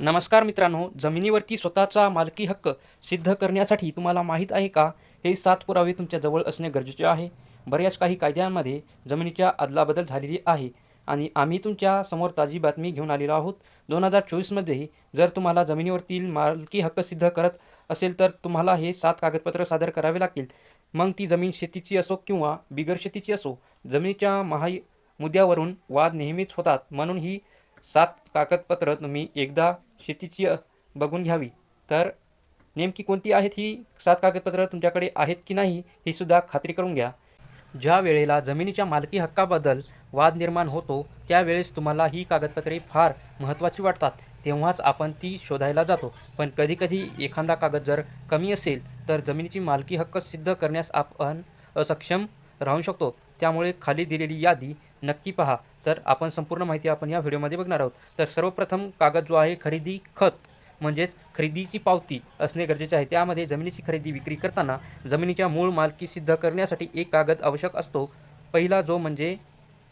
नमस्कार मित्रांनो जमिनीवरती स्वतःचा मालकी हक्क सिद्ध करण्यासाठी तुम्हाला माहीत आहे का? हे सात पुरावे तुमच्याजवळ असणे गरजेचे आहे. बऱ्याच काही कायद्यांमध्ये जमिनीच्या अदलाबदल झालेली आहे आणि आम्ही तुमच्यासमोर ताजी बातमी घेऊन आलेलो आहोत. दोन हजार चोवीसमध्ये जर तुम्हाला जमिनीवरतील मालकी हक्क सिद्ध करत असेल तर तुम्हाला हे सात कागदपत्र सादर करावे लागतील. मग ती जमीन शेतीची असो किंवा बिगर शेतीची असो जमिनीच्या महाई मुद्द्यावरून वाद नेहमीच होतात. म्हणून ही सात कागदपत्र तुम्ही एकदा शेतीची बघून घ्यावी. तर नेमकी कोणती आहेत ही सात कागदपत्र तुमच्याकडे आहेत की नाही ही सुद्धा खात्री करून घ्या. ज्या वेळेला जमिनीच्या मालकी हक्काबद्दल वाद निर्माण होतो त्यावेळेस तुम्हाला ही कागदपत्रे फार महत्त्वाची वाटतात. तेव्हाच आपण ती शोधायला जातो. पण कधीकधी एखादा कागद जर कमी असेल तर जमिनीची मालकी हक्क सिद्ध करण्यास आपण असक्षम राहू शकतो. त्यामुळे खाली दिलेली यादी नक्की पहा. तर आपण संपूर्ण माहिती आपण या व्हिडिओमध्ये बघणार आहोत. तर सर्वप्रथम कागद जो आहे खरेदी खत म्हणजेच खरेदीची पावती असणे गरजेचे आहे. त्यामध्ये जमिनीची खरेदी विक्री करताना जमिनीच्या मूळ मालकी सिद्ध करण्यासाठी एक कागद आवश्यक असतो. पहिला जो म्हणजे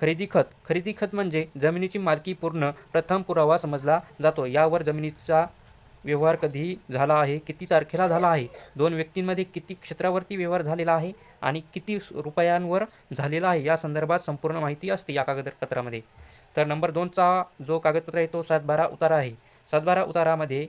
खरेदी खत. खरेदी खत म्हणजे जमिनीची मालकी पूर्ण प्रथम पुरावा समजला जातो. यावर जमिनीचा व्यवहार कधी झाला आहे किती तारखेला झाला आहे दोन व्यक्तींमध्ये किती क्षेत्रावरती व्यवहार झालेला आहे आणि किती रुपयांवर झालेला आहे या संदर्भात संपूर्ण माहिती असते या कागदपत्रामध्ये. तर नंबर दोनचा जो कागदपत्र आहे तो सातबारा उतारा आहे. सातबारा उतारामध्ये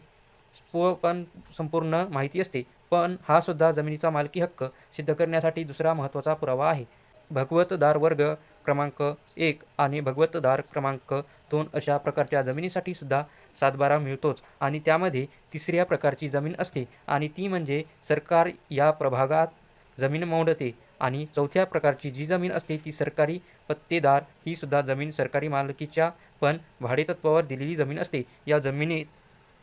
पण संपूर्ण माहिती असते पण हा सुद्धा जमिनीचा मालकी हक्क सिद्ध करण्यासाठी दुसरा महत्त्वाचा पुरावा आहे. भगवतदार वर्ग क्रमांक एक आणि भगवतदार क्रमांक दोन अशा प्रकारच्या जमिनीसाठी सुद्धा सातबारा मिळतोच. आणि त्यामध्ये तिसऱ्या प्रकारची जमीन असते आणि ती म्हणजे सरकार या प्रभागात जमीन मोडते आणि चौथ्या प्रकारची जी जमीन असते ती सरकारी पत्तेदार ही सुद्धा जमीन सरकारी मालकीच्या पण भाडेतत्वावर दिलेली जमीन असते. या जमिनीत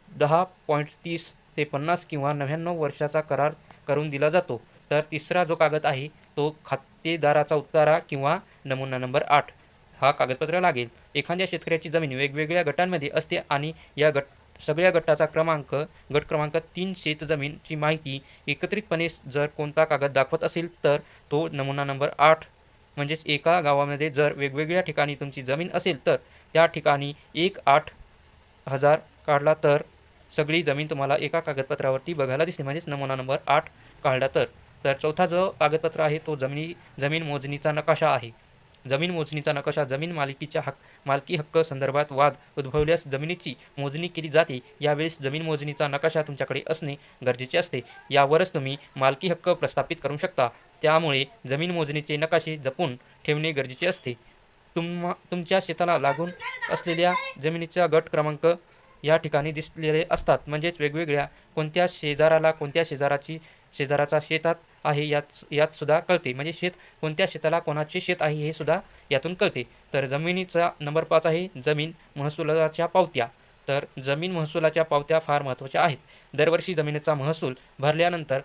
दहा पॉईंट तीस ते पन्नास किंवा नव्याण्णव वर्षाचा करार करून दिला जातो. तर तिसरा जो कागद आहे तो खातेदाराचा उतारा किंवा नमुना नंबर आठ. हा कागदपत्र लागेल. एखाद्या शेतकऱ्याची जमीन वेगवेगळ्या गटांमध्ये असते आणि या गट सगळ्या गटाचा क्रमांक गट क्रमांक तीन शेत जमीनची माहिती एकत्रितपणे जर कोणता कागद दाखवत असेल तर तो नमुना नंबर आठ. म्हणजेच एका गावामध्ये जर वेगवेगळ्या ठिकाणी तुमची जमीन असेल तर त्या ठिकाणी एक आठ हजार काढला तर सगळी जमीन तुम्हाला एका कागदपत्रावरती बघायला दिसते. म्हणजेच नमुना नंबर आठ काढला तर. तर चौथा जो कागदपत्र आहे तो जमिनी जमीन मोजणीचा नकाशा आहे. जमीन मोजणीचा नकाशा जमीन मालकीच्या हक मालकी हक्क संदर्भात वाद उद्भवल्यास जमिनीची मोजणी केली जाते. यावेळेस जमीन मोजणीचा नकाशा तुमच्याकडे असणे गरजेचे असते. यावरच तुम्ही मालकी हक्क प्रस्थापित करू शकता. त्यामुळे जमीन मोजणीचे नकाशे जपून ठेवणे गरजेचे असते. तुम्हा तुमच्या शेताला लागून असलेल्या जमिनीचा गट क्रमांक या ठिकाणी दिसलेले असतात. म्हणजेच वेगवेगळ्या कोणत्या शेजाराला कोणत्या शेजाराची शेजाराचा शेतात आहे यात यात सुद्धा कळते. म्हणजे शेत कोणत्या शेताला कोणाचे शेत आहे हे सुद्धा यातून कळते. तर जमिनीचा नंबर पाच आहे जमीन महसुलाच्या पावत्या. तर जमीन महसुलाच्या पावत्या फार महत्त्वाच्या आहेत. दरवर्षी जमिनीचा महसूल भरल्यानंतर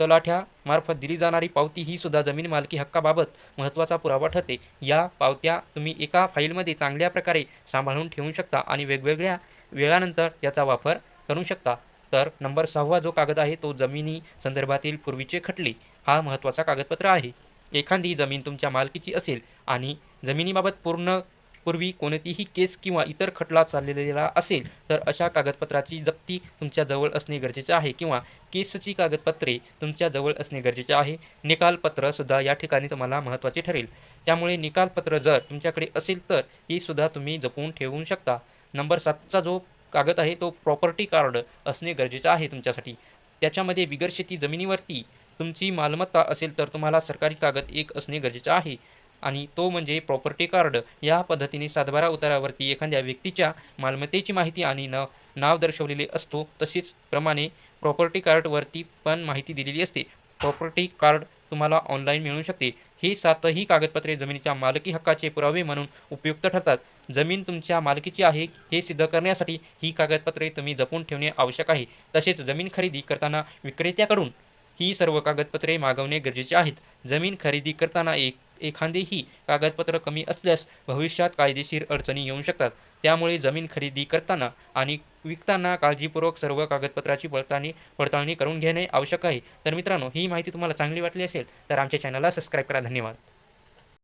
तलाठ्यामार्फत दिली जाणारी पावती ही सुद्धा जमीन मालकी हक्काबाबत महत्त्वाचा पुरावा ठरते. या पावत्या तुम्ही एका फाईलमध्ये चांगल्या प्रकारे सांभाळून ठेवू शकता आणि वेगवेगळ्या वेळानंतर याचा वापर करू शकता. तर नंबर सहावा जो कागद आहे तो जमिनी संदर्भातील पूर्वीचे खटले हा महत्त्वाचा कागदपत्र आहे. एखादी जमीन तुमच्या मालकीची असेल आणि जमिनीबाबत पूर्ण पूर्वी कोणतीही केस किंवा इतर खटला चाललेला असेल तर अशा कागदपत्राची जप्ती तुमच्या जवळ असणे गरजेचे आहे किंवा केसची कागदपत्रे तुमच्याजवळ असणे गरजेचे आहे. निकालपत्रसुद्धा या ठिकाणी तुम्हाला महत्त्वाचे ठरेल. त्यामुळे निकालपत्र जर तुमच्याकडे असेल तर ही सुद्धा तुम्ही जपून ठेवू शकता. नंबर सातचा जो कागद आहे तो प्रॉपर्टी कार्ड असणे गरजेचं आहे तुमच्यासाठी. त्याच्यामध्ये बिगर शेती जमिनीवरती तुमची मालमत्ता असेल तर तुम्हाला सरकारी कागद एक असणे गरजेचं आहे. आणि तो म्हणजे प्रॉपर्टी कार्ड या पद्धतीने सातबारा उतारावरती एखाद्या व्यक्तीच्या मालमत्तेची माहिती आणि न नाव दर्शवलेले असतो तसेच प्रमाणे प्रॉपर्टी कार्डवरती पण माहिती दिलेली असते. प्रॉपर्टी कार्ड तुम्हाला ऑनलाईन मिळू शकते. ही सातही कागदपत्रे जमिनीच्या मालकी हक्काचे पुरावे म्हणून उपयुक्त ठरतात. जमीन तुमच्या मालकीची आहे हे सिद्ध करण्यासाठी ही कागदपत्रे तुम्ही जपून ठेवणे आवश्यक आहे. तसेच जमीन खरेदी करताना विक्रेत्याकडून ही सर्व कागदपत्रे मागवणे गरजेचे आहेत. जमीन खरेदी करताना एक एखादेही कागदपत्र कमी असल्यास भविष्यात कायदेशीर अडचणी येऊ शकतात. त्यामुळे जमीन खरेदी करताना आणि विकताना काळजीपूर्वक सर्व कागदपत्राची पडताळणी पडताळणी करून घेणे आवश्यक आहे. तर मित्रांनो ही माहिती तुम्हाला चांगली वाटली असेल तर आमच्या चॅनलला सबस्क्राईब करा. धन्यवाद.